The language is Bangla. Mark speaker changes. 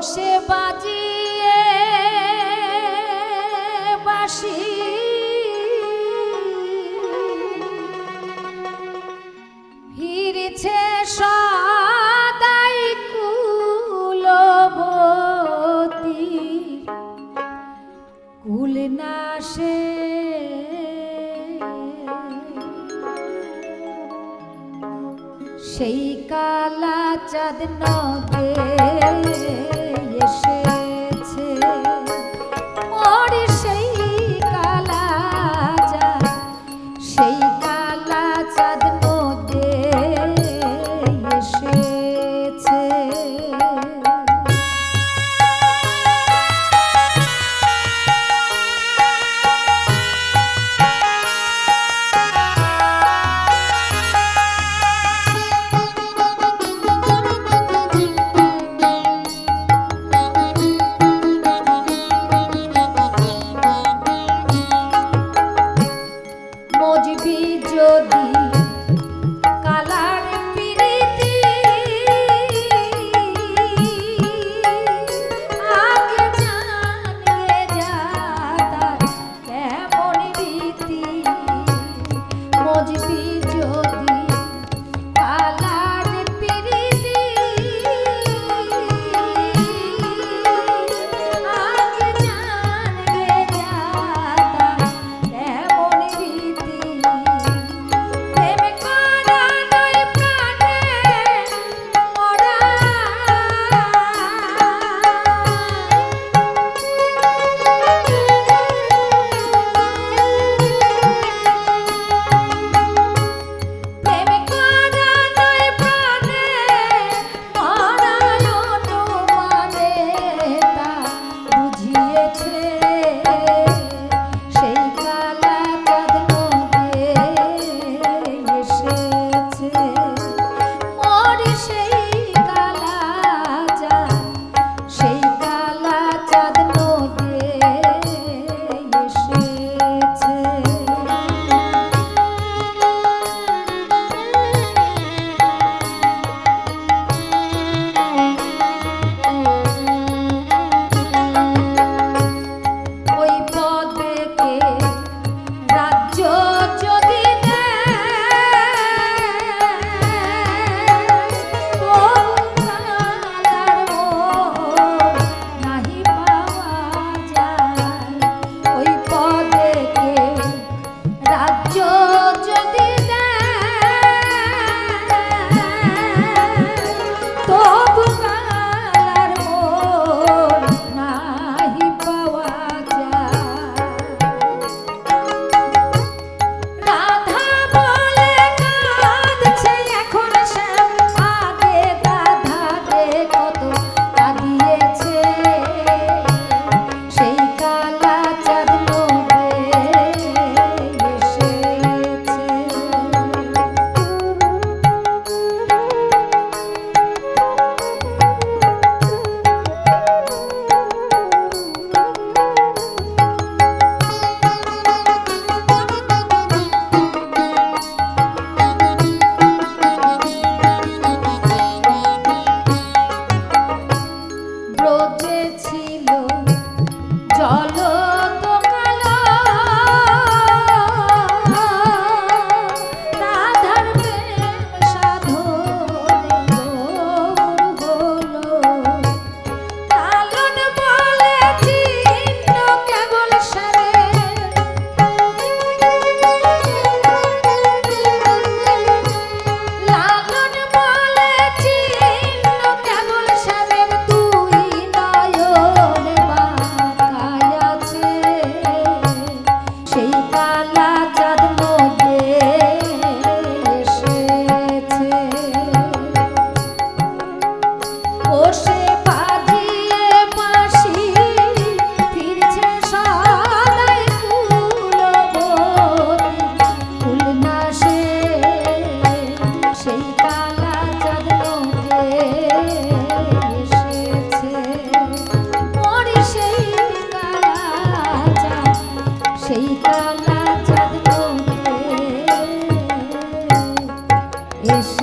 Speaker 1: ঘষে বাজিয়ে বাসি ফিরছে সদাই কুলবতি। কুল নাশে সেই কালা চাঁদ নবে এসে